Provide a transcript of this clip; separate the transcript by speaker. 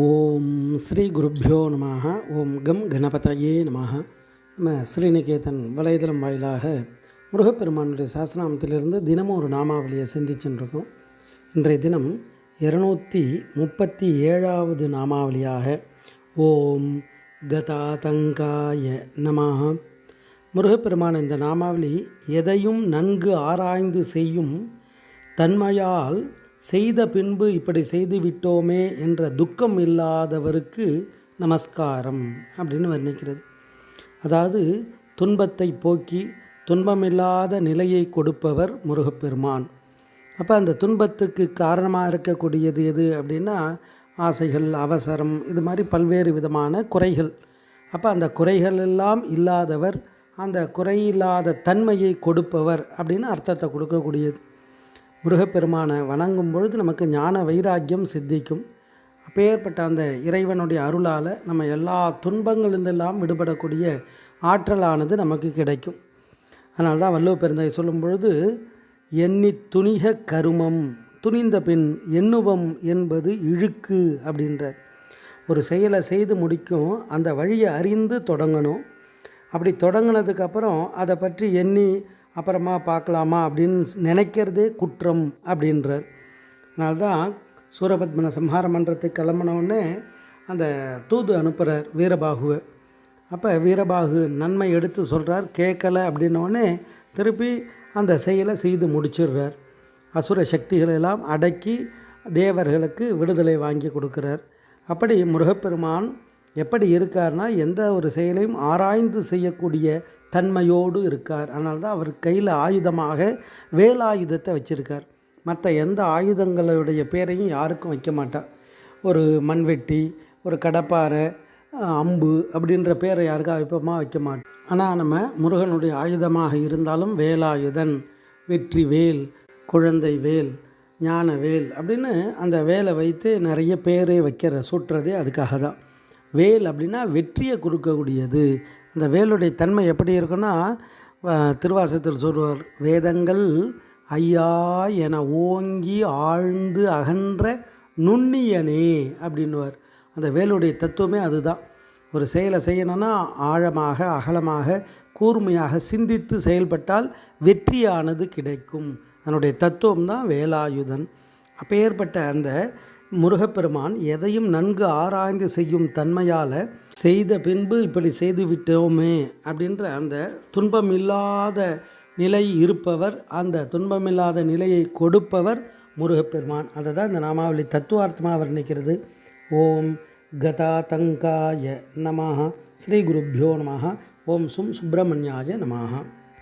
Speaker 1: ஓம் ஸ்ரீ குருப்பியோ நம ஓம் கம் கணபதையே நம நம்ம ஸ்ரீநிகேதன் வலைதளம் வாயிலாக முருகப்பெருமானுடைய சாசனாமத்திலிருந்து தினமும் ஒரு நாமாவளியை சிந்திச்சுருக்கோம் இன்றைய தினம் இருநூற்றி முப்பத்தி ஏழாவது நாமாவளியாக ஓம் கதாதங்காய நமாக முருகப்பெருமான் இந்த நாமாவளி எதையும் நன்கு ஆராய்ந்து செய்யும் தன்மையால் செய்த பின்பு இப்படி செய்து விட்டோமே என்ற துக்கம் இல்லாதவருக்கு நமஸ்காரம் அப்படின்னு வர்ணிக்கிறது. அதாவது துன்பத்தை போக்கி துன்பமில்லாத நிலையை கொடுப்பவர் முருகப்பெருமான். அப்போ அந்த துன்பத்துக்கு காரணமாக இருக்கக்கூடியது எது அப்படின்னா ஆசைகள் அவசரம் இது மாதிரி பல்வேறு விதமான குறைகள். அப்போ அந்த குறைகள் எல்லாம் இல்லாதவர் அந்த குறையில்லாத தன்மையை கொடுப்பவர் அப்படின்னு அர்த்தத்தை கொடுக்கக்கூடியது. முருகப்பெருமானை வணங்கும் பொழுது நமக்கு ஞான வைராக்கியம் சித்திக்கும். அப்பேற்பட்ட அந்த இறைவனுடைய அருளால் நம்ம எல்லா துன்பங்களிலிருந்தெல்லாம் விடுபடக்கூடிய ஆற்றலானது நமக்கு கிடைக்கும். அதனால தான் வள்ளுவ பெருந்தகை சொல்லும் பொழுது எண்ணி துணிக கருமம் துணிந்த பின் எண்ணுவம் என்பது இழுக்கு அப்படின்ற ஒரு செயலை செய்து முடிக்கும் அந்த வழியை அறிந்து தொடங்கணும். அப்படி தொடங்கினதுக்கப்புறம் அதை பற்றி எண்ணி அப்புறமா பார்க்கலாமா அப்படின்னு நினைக்கிறதே குற்றம் அப்படின்றார். அதனால்தான் சூரபத்மனை சம்ஹாரம் பண்ணுறதுக்கு கிளம்பினவுடனே அந்த தூது அனுப்புகிறார் வீரபாகுவை. அப்போ வீரபாகு நன்மை எடுத்து சொல்கிறார் கேட்கலை அப்படின்னோடனே திருப்பி அந்த செயலை செய்து முடிச்சிடுறார். அசுர சக்திகளை எல்லாம் அடக்கி தேவர்களுக்கு விடுதலை வாங்கி கொடுக்குறார். அப்படி முருகப்பெருமான் எப்படி இருக்கார்னா எந்த ஒரு செயலையும் ஆராய்ந்து செய்யக்கூடிய தன்மையோடு இருக்கார். அதனால தான் அவர் கையில் ஆயுதமாக வேலாயுதத்தை வச்சுருக்கார். மற்ற எந்த ஆயுதங்களுடைய பேரையும் யாருக்கும் வைக்க மாட்டார். ஒரு மண்வெட்டி ஒரு கடப்பாறை அம்பு அப்படின்ற பேரை யாருக்கா வைப்போமா வைக்க மாட்டோம் ஆனால் நம்ம முருகனுடைய ஆயுதமாக இருந்தாலும் வேலாயுதன் வெற்றி வேல் குழந்தை வேல் ஞான வேல் அப்படின்னு அந்த வேலை வைத்து நிறைய பேரே வைக்கிற சுட்டுறதே அதுக்காக தான் வேல் அப்படின்னா வெற்றியை கொடுக்கக்கூடியது. அந்த வேலுடைய தன்மை எப்படி இருக்குன்னா திருவாசத்தில் சொல்வார் வேதங்கள் ஐயா என ஓங்கி ஆழ்ந்து அகன்ற நுண்ணியனே அப்படின்வார் அந்த வேலுடைய தத்துவமே அதுதான். ஒரு செயலை செய்யணும்னா ஆழமாக அகலமாக கூர்மையாக சிந்தித்து செயல்பட்டால் வெற்றியானது கிடைக்கும். அதனுடைய தத்துவம் தான் வேலாயுதன். அப்பேற்பட்ட அந்த முருகப்பெருமான் எதையும் நன்கு ஆராய்ந்து செய்யும் தன்மையால் செய்த பின்பு இப்படி செய்து விட்டோமே அப்படின்ற அந்த துன்பமில்லாத நிலை இருப்பவர் அந்த துன்பமில்லாத நிலையை கொடுப்பவர் முருகப்பெருமான். அதை தான் இந்த நாமாவளி தத்துவார்த்தமாக வர்ணிக்கிறது ஓம் கதா தங்காய நமஹ. ஸ்ரீ குருப்பியோ நமாக ஓம் சும் சுப்பிரமணியாய நமஹ.